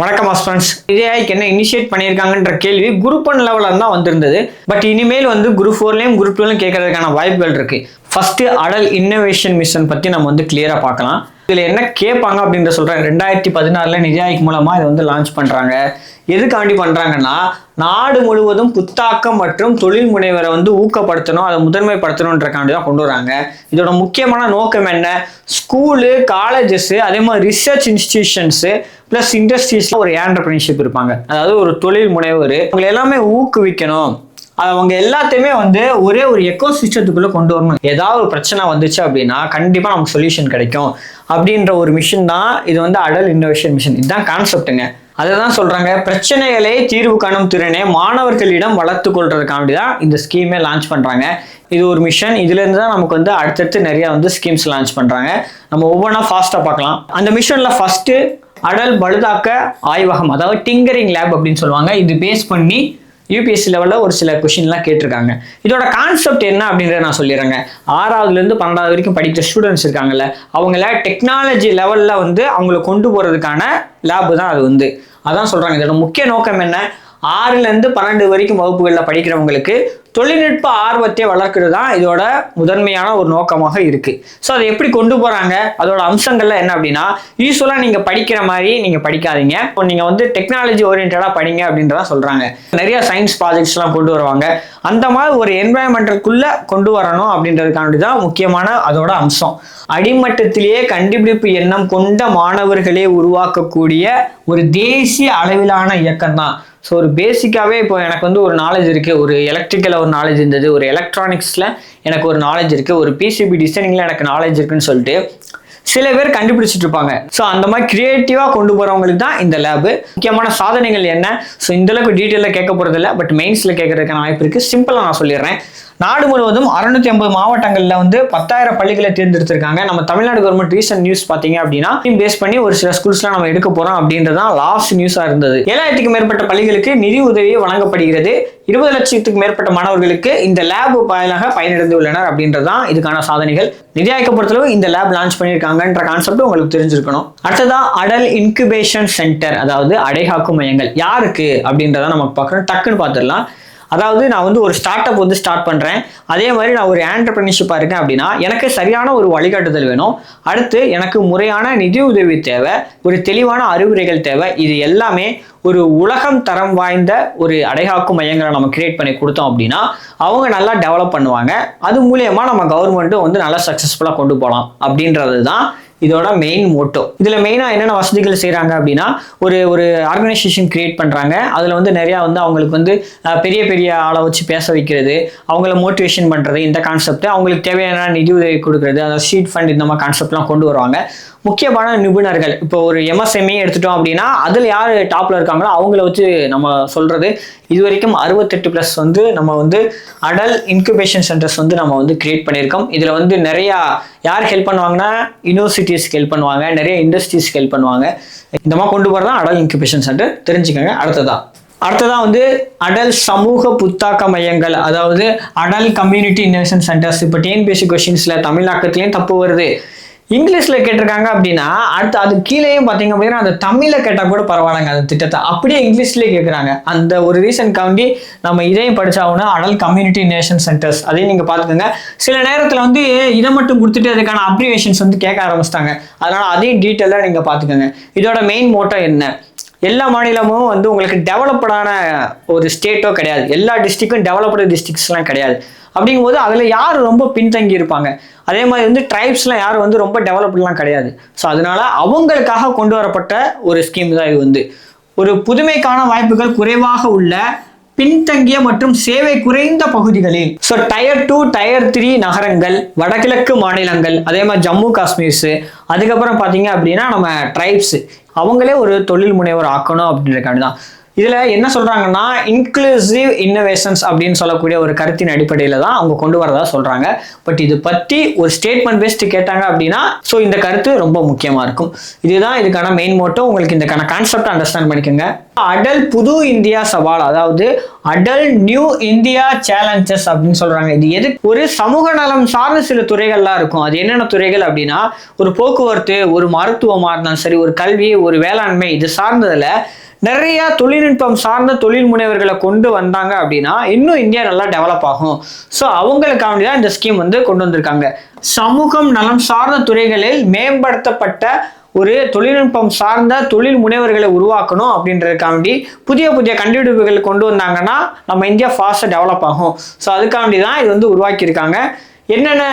வணக்கம் ஃப்ரெண்ட்ஸ் விஜயாய்க்கு என்ன இனிஷியேட் பண்ணியிருக்காங்கன்ற கேள்வி குரூப் ஒன் லெவலில் தான் வந்திருந்தது. பட் இனிமேல் வந்து குரூப் ஃபோர்லேயும் குரூப் டூலையும் கேட்கறதுக்கான வாய்ப்புகள் இருக்கு. ஃபஸ்ட்டு அடல் இன்னோவேஷன் மிஷன் பற்றி நம்ம வந்து கிளியராக பார்க்கலாம். இதில் என்ன கேட்பாங்க அப்படின்ற சொல்கிறேன் ரெண்டாயிரத்தி பதினாறில் நிஜாய்க்கு மூலமாக இதை வந்து லான்ச் பண்ணுறாங்க எதுக்காண்டி பண்ணுறாங்கன்னா நாடு முழுவதும் புத்தாக்கம் மற்றும் தொழில் முனைவரை வந்து ஊக்கப்படுத்தணும் அதை முதன்மைப்படுத்தணுன்றக்காண்டி தான் கொண்டு வராங்க. இதோட முக்கியமான நோக்கம் என்ன? ஸ்கூலு காலேஜஸ் அதே மாதிரி ரிசர்ச் இன்ஸ்டிடியூஷன்ஸு ப்ளஸ் இண்டஸ்ட்ரீஸில் ஒரு ஏண்டர்பிரினர்ஷிப் இருப்பாங்க. அதாவது ஒரு தொழில் முனைவர். அவங்களை எல்லாமே ஊக்குவிக்கணும். அவங்க எல்லாத்தையுமே வந்து ஒரே ஒரு எக்கோ சிஸ்டத்துக்குள்ளே கொண்டு வரணும். ஏதாவது ஒரு பிரச்சனை வந்துச்சு அப்படின்னா கண்டிப்பாக நமக்கு சொல்யூஷன் கிடைக்கும். அப்படின்ற ஒரு மிஷின் தான் இது வந்து அடல் இன்னோவேஷன் மிஷின் இதுதான் கான்செப்ட்டுங்க அதை தான் சொல்கிறாங்க பிரச்சனைகளை தீர்வு காணும் திறனை மாணவர்களிடம் வளர்த்து கொள்றதுக்காண்டி தான் இந்த ஸ்கீமே லான்ச் பண்ணுறாங்க இது ஒரு மிஷன் இதுலேருந்து தான் நமக்கு வந்து அடுத்தடுத்து நிறைய வந்து ஸ்கீம்ஸ் லான்ச் பண்ணுறாங்க நம்ம ஒவ்வொன்றா ஃபாஸ்ட்டாக பார்க்கலாம். அந்த மிஷனில் ஃபஸ்ட்டு அடல் பழுதாக்க ஆய்வகம் அதாவது டிங்கரிங் லேப் அப்படின்னு சொல்லுவாங்க. இது பேஸ் பண்ணி யூபிஎஸ்சி லெவலில் ஒரு சில கொஷின்லாம் கேட்டிருக்காங்க. இதோட கான்செப்ட் என்ன அப்படின்றத நான் சொல்லிடுறேங்க. ஆறாவதுலேருந்து பன்னெண்டாவது வரைக்கும் படிக்கிற ஸ்டூடெண்ட்ஸ் இருக்காங்கல்ல அவங்கள டெக்னாலஜி லெவலில் வந்து அவங்கள கொண்டு போகிறதுக்கான லேபு தான் அது வந்து. அதான் சொல்கிறாங்க இதோட முக்கிய நோக்கம் என்ன? ஆறுலேருந்து பன்னெண்டு வரைக்கும் வகுப்புகளில் படிக்கிறவங்களுக்கு தொழில்நுட்ப ஆர்வத்தை வளர்க்கிறது தான் இதோட முதன்மையான ஒரு நோக்கமாக இருக்குது ஸோ அதை எப்படி கொண்டு போகிறாங்க அதோட அம்சங்கள்லாம் என்ன அப்படின்னா யூஸ்வலாக நீங்கள் படிக்கிற மாதிரி நீங்கள் படிக்காதீங்க. இப்போ நீங்கள் வந்து டெக்னாலஜி ஓரியன்டாக படிங்க அப்படின்றத சொல்கிறாங்க நிறைய சயின்ஸ் ப்ராஜெக்ட்ஸ்லாம் கொண்டு வருவாங்க. அந்த மாதிரி ஒரு என்வாயன்மெண்ட்டுக்குள்ளே கொண்டு வரணும் அப்படின்றதுக்காண்டி தான் முக்கியமான அதோட அம்சம். அடிமட்டத்திலேயே கண்டுபிடிப்பு எண்ணம் கொண்ட மாணவர்களே உருவாக்கக்கூடிய ஒரு தேசிய அளவிலான இயக்கம் தான் ஸோ ஒரு பேசிக்காகவே இப்போ எனக்கு வந்து ஒரு நாலேஜ் இருக்குது ஒரு எலக்ட்ரிக்கலில் ஒரு நாலேஜ் இருந்தது. ஒரு எலக்ட்ரானிக்ஸில் எனக்கு ஒரு நாலேஜ் இருக்குது ஒரு பிசிபி டிசைனிங்கில் எனக்கு நாலேஜ் இருக்குன்னு சொல்லிட்டு சில பேர் கண்டுபிடிச்சிட்டு இருப்பாங்க. ஸோ அந்த மாதிரி கிரியேட்டிவாக கொண்டு போகிறவங்களுக்கு தான் இந்த லேபு முக்கியமான சாதனைகள் என்ன? ஸோ இந்தளவுக்கு டீட்டெயிலாக கேட்க போகிறதில்ல பட் மெயின்ஸில் கேட்கறதுக்கான வாய்ப்பு இருக்குது சிம்பிளாக நான் சொல்லிடுறேன். நாடு முழுவதும் அறுநூத்தி ஐம்பது மாவட்டங்களில் வந்து பத்தாயிரம் பள்ளிகளை தேர்ந்தெடுத்திருக்காங்க. நம்ம தமிழ்நாடு கவர்மெண்ட் ரீசன்ட் நியூஸ் பார்த்தீங்க அப்படின்னா பேஸ் பண்ணி ஒரு சில ஸ்கூல்ஸ்லாம் நம்ம எடுக்க போறோம் அப்படின்றதான் லாஸ்ட் நியூஸாக இருந்தது. ஏழாயிரத்துக்கு மேற்பட்ட பள்ளிகளுக்கு நிதி உதவி வழங்கப்படுகிறது. இருபது லட்சத்துக்கு மேற்பட்ட மாணவர்களுக்கு இந்த லேப் வாயிலாக பயனடைந்து உள்ளனர் அப்படின்றதான் இதுக்கான சாதனைகள். நிதி ஆய்க்க பொறுத்தளவு இந்த லேப் லான்ச் பண்ணியிருக்காங்கன்ற கான்செப்ட் உங்களுக்கு தெரிஞ்சிருக்கணும். அடுத்ததா அடல் இன்குபேஷன் சென்டர் அதாவது அடைகாக்கும் மையங்கள். யாருக்கு அப்படின்றத நம்ம பார்க்குறோம். டக்குன்னு பார்த்துடலாம். அதாவது நான் வந்து ஒரு ஸ்டார்ட் அப் வந்து ஸ்டார்ட் பண்ணுறேன் அதே மாதிரி நான் ஒரு ஆண்டர்பிரினர்ஷிப்பாக இருக்கேன் அப்படின்னா எனக்கு சரியான ஒரு வழிகாட்டுதல் வேணும். அடுத்து எனக்கு முறையான நிதி உதவி தேவை ஒரு தெளிவான அறிவுரைகள் தேவை. இது எல்லாமே ஒரு உலகம் தரம் வாய்ந்த ஒரு அடைகாக்கும் மையங்களை நம்ம கிரியேட் பண்ணி கொடுத்தோம் அப்படின்னா அவங்க நல்லா டெவலப் பண்ணுவாங்க. அது மூலியமாக நம்ம கவர்மெண்ட்டும் வந்து நல்லா சக்ஸஸ்ஃபுல்லாக கொண்டு போகலாம் அப்படின்றது தான் இதோட மெயின் மோட்டோ இதில் மெயினாக என்னென்ன வசதிகள் செய்கிறாங்க அப்படின்னா ஒரு ஒரு ஆர்கனைசேஷன் கிரியேட் பண்ணுறாங்க அதில் வந்து நிறையா வந்து அவங்களுக்கு வந்து பெரிய பெரிய ஆளை வச்சு பேச வைக்கிறது அவங்கள மோட்டிவேஷன் பண்ணுறது இந்த கான்செப்ட் அவங்களுக்கு தேவையான நிதி உதவி கொடுக்குறது அதாவது சீட் ஃபண்ட் இந்த மாதிரி கான்செப்ட்லாம் கொண்டு வருவாங்க. முக்கியமான நிபுணர்கள் இப்போ ஒரு எம்எஸ்எம்இ எடுத்துட்டோம் அப்படின்னா அதில் யார் டாப்பில் இருக்காங்களோ அவங்கள வச்சு நம்ம சொல்கிறது இது வரைக்கும் அறுபத்தெட்டு ப்ளஸ் வந்து நம்ம வந்து அடல் இன்குபேஷன் சென்டர்ஸ் வந்து நம்ம வந்து கிரியேட் பண்ணியிருக்கோம். இதில் வந்து நிறையா யார் ஹெல்ப் பண்ணுவாங்கன்னா யூனிவர்சிட்டிஸ்க்கு ஹெல்ப் பண்ணுவாங்க நிறைய இண்டஸ்ட்ரீஸ்க்கு ஹெல்ப் பண்ணுவாங்க. இந்த மாதிரி கொண்டு போகிறதா அடல் இன்குபேஷன் சென்டர் தெரிஞ்சுக்கோங்க அடுத்ததா. அடுத்ததா வந்து அடல் சமூக புத்தாக்க மையங்கள். அதாவது அடல் கம்யூனிட்டி இன்னோவேஷன் சென்டர்ஸ் இப்போ டிஎன்பிஎஸ்சி கொஷின்ஸில் தமிழாக்கத்துலேயும் தப்பு வருது. இங்கிலீஷில் கேட்டிருக்காங்க அப்படின்னா அடுத்து அது கீழேயும் பார்த்தீங்க அப்படின்னா அந்த தமிழில் கேட்டால் கூட பரவாயில்லைங்க அந்த திட்டத்தை. அப்படியே இங்கிலீஷ்லேயே கேட்குறாங்க அந்த ஒரு ரீசன் காண்டி நம்ம இதையும் படிச்சாகணும். அடல் கம்யூனிட்டி நேஷன் சென்டர்ஸ் அதையும் நீங்கள் பார்த்துக்கோங்க. சில நேரத்தில் வந்து இதை மட்டும் கொடுத்துட்டு அதுக்கான அப்ரிவேஷன்ஸ் வந்து கேட்க ஆரம்பிச்சிட்டாங்க. அதனால் அதையும் டீட்டெயிலாக நீங்கள் பார்த்துக்கோங்க. இதோட மெயின் மோட்டோ என்ன? எல்லா மாநிலமும் வந்து உங்களுக்கு டெவலப்டான ஒரு ஸ்டேட்டோ கிடையாது. எல்லா டிஸ்ட்ரிக்டும் டெவலப்டு டிஸ்ட்ரிக்ஸ்லாம் கிடையாது. அப்படிங்கும்போது அதில் யார் ரொம்ப பின்தங்கி இருப்பாங்க? அதே மாதிரி வந்து ட்ரைப்ஸ்லாம் யாரும் வந்து ரொம்ப டெவலப்ட்லாம் கிடையாது. ஸோ அதனால அவங்களுக்காக கொண்டு வரப்பட்ட ஒரு ஸ்கீம் தான் இது வந்து. ஒரு புதுமைக்கான வாய்ப்புகள் குறைவாக உள்ள பின்தங்கிய மற்றும் சேவை குறைந்த பகுதிகளில். So tier two tier three நகரங்கள் வடகிழக்கு மாநிலங்கள் அதே மாதிரி ஜம்மு காஷ்மீர்ஸு அதுக்கப்புறம் பார்த்தீங்க அப்படின்னா நம்ம ட்ரைப்ஸ் அவங்களே ஒரு தொழில் முனைவர் ஆக்கணும் அப்படின்றக்காண்டி தான். இதில் என்ன சொல்கிறாங்கன்னா இன்க்ளூசிவ் இன்னோவேஷன்ஸ் அப்படின்னு சொல்லக்கூடிய ஒரு கருத்தின் அடிப்படையில் தான் அவங்க கொண்டு வரதா சொல்கிறாங்க பட் இது பற்றி ஒரு ஸ்டேட்மெண்ட் பேஸ்ட் கேட்டாங்க அப்படின்னா ஸோ இந்த கருத்து ரொம்ப முக்கியமாக இருக்கும். இதுதான் இதுக்கான மெயின் மோட்டோ உங்களுக்கு இதுக்கான கான்செப்ட் அண்டர்ஸ்டாண்ட் பண்ணிக்கோங்க. அடல் புது இந்தியா சவால் அதாவது அடல் நியூ இந்தியா சேலஞ்சஸ் அப்படின்னு சொல்கிறாங்க இது எது ஒரு சமூக நலம் சார்ந்த சில துறைகள்லாம் இருக்கும். அது என்னென்ன துறைகள் அப்படின்னா ஒரு போக்குவரத்து ஒரு மருத்துவமாக இருந்தாலும் சரி ஒரு கல்வி ஒரு வேளாண்மை இது சார்ந்ததில் நிறைய தொழில்நுட்பம் சார்ந்த தொழில் முனைவர்களை கொண்டு வந்தாங்க அப்படின்னா இன்னும் இந்தியா நல்லா டெவலப் ஆகும். ஸோ அவங்களுக்காண்டி தான் இந்த ஸ்கீம் வந்து கொண்டு வந்திருக்காங்க. சமூகம் நலம் சார்ந்த துறைகளில் மேம்படுத்தப்பட்ட ஒரு தொழில்நுட்பம் சார்ந்த தொழில் முனைவர்களை உருவாக்கணும் அப்படின்றதுக்காண்டி புதிய புதிய கண்டுபிடிப்புகள் கொண்டு வந்தாங்கன்னா நம்ம இந்தியா ஃபாஸ்ட்டாக டெவலப் ஆகும். ஸோ அதுக்காண்டி தான் இது வந்து உருவாக்கியிருக்காங்க. என்னென்ன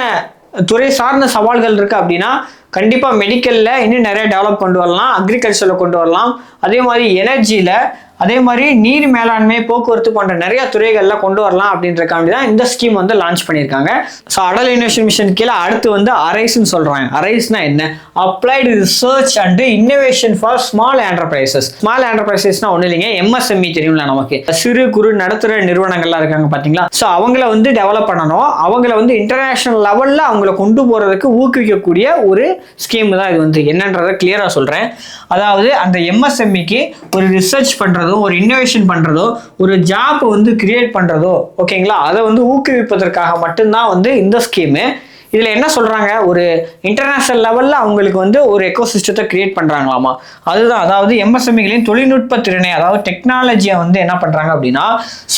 துறை சார்ந்த சவால்கள் இருக்குது அப்படின்னா கண்டிப்பாக மெடிக்கலில் இன்னும் நிறைய டெவலப் கொண்டு வரலாம். அக்ரிகல்ச்சரில் கொண்டு வரலாம். அதே மாதிரி எனர்ஜியில் அதே மாதிரி நீர் மேலாண்மை போக்குவரத்து போன்ற நிறைய துறைகளில் கொண்டு வரலாம் அப்படின்றக்காண்டி தான் இந்த ஸ்கீம் வந்து லான்ச் பண்ணியிருக்காங்க. ஸோ அடல் இனோவேஷன் மிஷன் கீழே அடுத்து வந்து அரைஸ்ன்னு சொல்கிறாங்க அரைஸ்னா என்ன? Applied research and innovation for small enterprises small என்டர்பிரைசஸ்னா ஒன்றும் இல்லைங்க. எம்எஸ்எம்இ தெரியும்ல நமக்கு. சிறு குறு நடுத்தர நிறுவனங்கள்லாம் இருக்காங்க பார்த்தீங்களா ஸோ அவங்கள வந்து டெவலப் பண்ணணும். அவங்கள வந்து இன்டர்நேஷனல் லெவலில் அவங்கள கொண்டு போகிறதுக்கு ஊக்குவிக்கக்கூடிய ஒரு ஸ்கீம் தான் இது வந்து. என்னன்றதை கிளியராக சொல்கிறேன் அதாவது அந்த எம்எஸ்எம்இக்கு ஒரு ரிசர்ச் பண்ணுறதோ ஒரு இன்னோவேஷன் பண்ணுறதோ ஒரு ஜாப் வந்து கிரியேட் பண்ணுறதோ ஓகேங்களா அதை வந்து ஊக்குவிப்பதற்காக மட்டும்தான் வந்து இந்த ஸ்கீமு இதில் என்ன சொல்கிறாங்க ஒரு இன்டர்நேஷ்னல் லெவலில் அவங்களுக்கு வந்து ஒரு எக்கோ சிஸ்டத்தை கிரியேட் பண்ணுறாங்களாமா அதுதான். அதாவது எம்எஸ்எம்இகளின் தொழில்நுட்ப திறனை அதாவது டெக்னாலஜியை வந்து என்ன பண்ணுறாங்க அப்படின்னா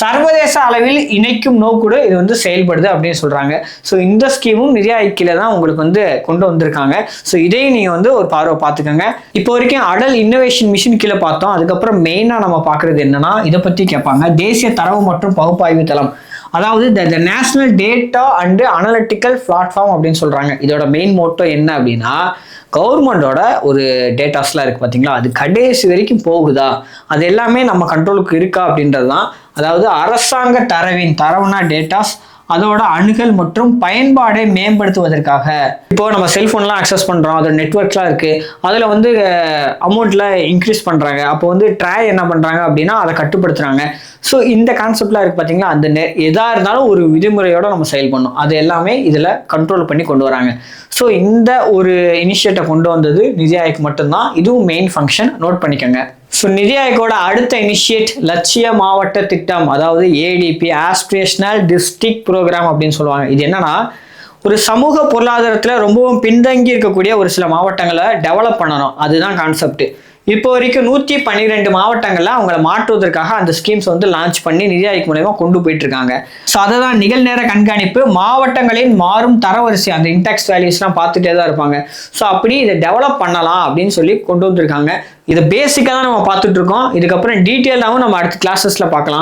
சர்வதேச அளவில் இணைக்கும் நோக்குடு இது வந்து செயல்படுது அப்படின்னு சொல்கிறாங்க ஸோ இந்த ஸ்கீமும் நிதி ஐக்கியில் தான் உங்களுக்கு வந்து கொண்டு வந்திருக்காங்க. ஸோ இதையும் நீங்கள் வந்து ஒரு பார்வை பார்த்துக்கோங்க. இப்போ வரைக்கும் அடல் இன்னோவேஷன் மிஷின் கீழே பார்த்தோம். அதுக்கப்புறம் மெயினாக நம்ம பார்க்குறது என்னன்னா இதை பற்றி கேட்பாங்க. தேசிய தரவு மற்றும் பகுப்பாய்வு தளம். அதாவது the the national data and analytical platform அப்படின்னு சொல்கிறாங்க இதோட மெயின் மோட்டோ என்ன அப்படின்னா கவர்மெண்டோட ஒரு டேட்டாஸ்லாம் இருக்குது பார்த்தீங்களா அது கடைசி வரைக்கும் போகுதா? அது எல்லாமே நம்ம கண்ட்ரோலுக்கு இருக்கா அப்படின்றது தான் அதாவது அரசாங்க தரவின் தரவுனா டேட்டாஸ் அதோட அணுகல் மற்றும் பயன்பாடை மேம்படுத்துவதற்காக. இப்போ நம்ம செல்ஃபோன்லாம் அக்சஸ் பண்ணுறோம் அதோட நெட்ஒர்க்லாம் இருக்குது அதில் வந்து அமௌண்ட்டில் இன்க்ரீஸ் பண்ணுறாங்க அப்போ வந்து ட்ரை என்ன பண்ணுறாங்க அப்படின்னா அதை கட்டுப்படுத்துகிறாங்க ஸோ இந்த கான்செப்ட்லாம் இருக்குது பார்த்தீங்களா அந்த நெ எதாக இருந்தாலும் ஒரு விதிமுறையோட நம்ம செயல் பண்ணும் அது எல்லாமே இதில் கண்ட்ரோல் பண்ணி கொண்டு வராங்க. ஸோ இந்த ஒரு இனிஷியேட்டை கொண்டு வந்தது நிதி ஆயோக் மட்டும்தான். இதுவும் மெயின் ஃபங்க்ஷன் நோட் பண்ணிக்கோங்க. ஸோ நிதி ஆயோக்கோட அடுத்த இனிஷியேட் லட்சிய மாவட்ட திட்டம் அதாவது ஏடிபி ஆஸ்பிரேஷனல் டிஸ்ட்ரிக்ட் ப்ரோக்ராம் அப்படின்னு சொல்லுவாங்க. இது என்னன்னா ஒரு சமூக பொருளாதாரத்தில் ரொம்பவும் பின்தங்கி இருக்கக்கூடிய ஒரு சில மாவட்டங்களை டெவலப் பண்ணணும். அதுதான் கான்செப்ட் இப்போ வரைக்கும் நூற்றி பன்னிரெண்டு மாவட்டங்களில் அவங்கள மாற்றுவதற்காக அந்த ஸ்கீம்ஸ் வந்து லான்ச் பண்ணி நிதி ஆய்வு மூலயமா கொண்டு போயிட்டு இருக்காங்க ஸோ அதை தான் நிகழ்நேர கண்காணிப்பு. மாவட்டங்களின் மாறும் தரவரிசை அந்த இன்டெக்ஸ் வேல்யூஸ்லாம் பார்த்துட்டே தான் இருப்பாங்க. ஸோ அப்படி இதை டெவலப் பண்ணலாம் அப்படின்னு சொல்லி கொண்டு வந்திருக்காங்க. இதை பேசிக்காக தான் நம்ம பார்த்துட்டு இருக்கோம். இதுக்கப்புறம் டீட்டெயிலாகவும் நம்ம அடுத்த கிளாஸஸில் பார்க்கலாம்.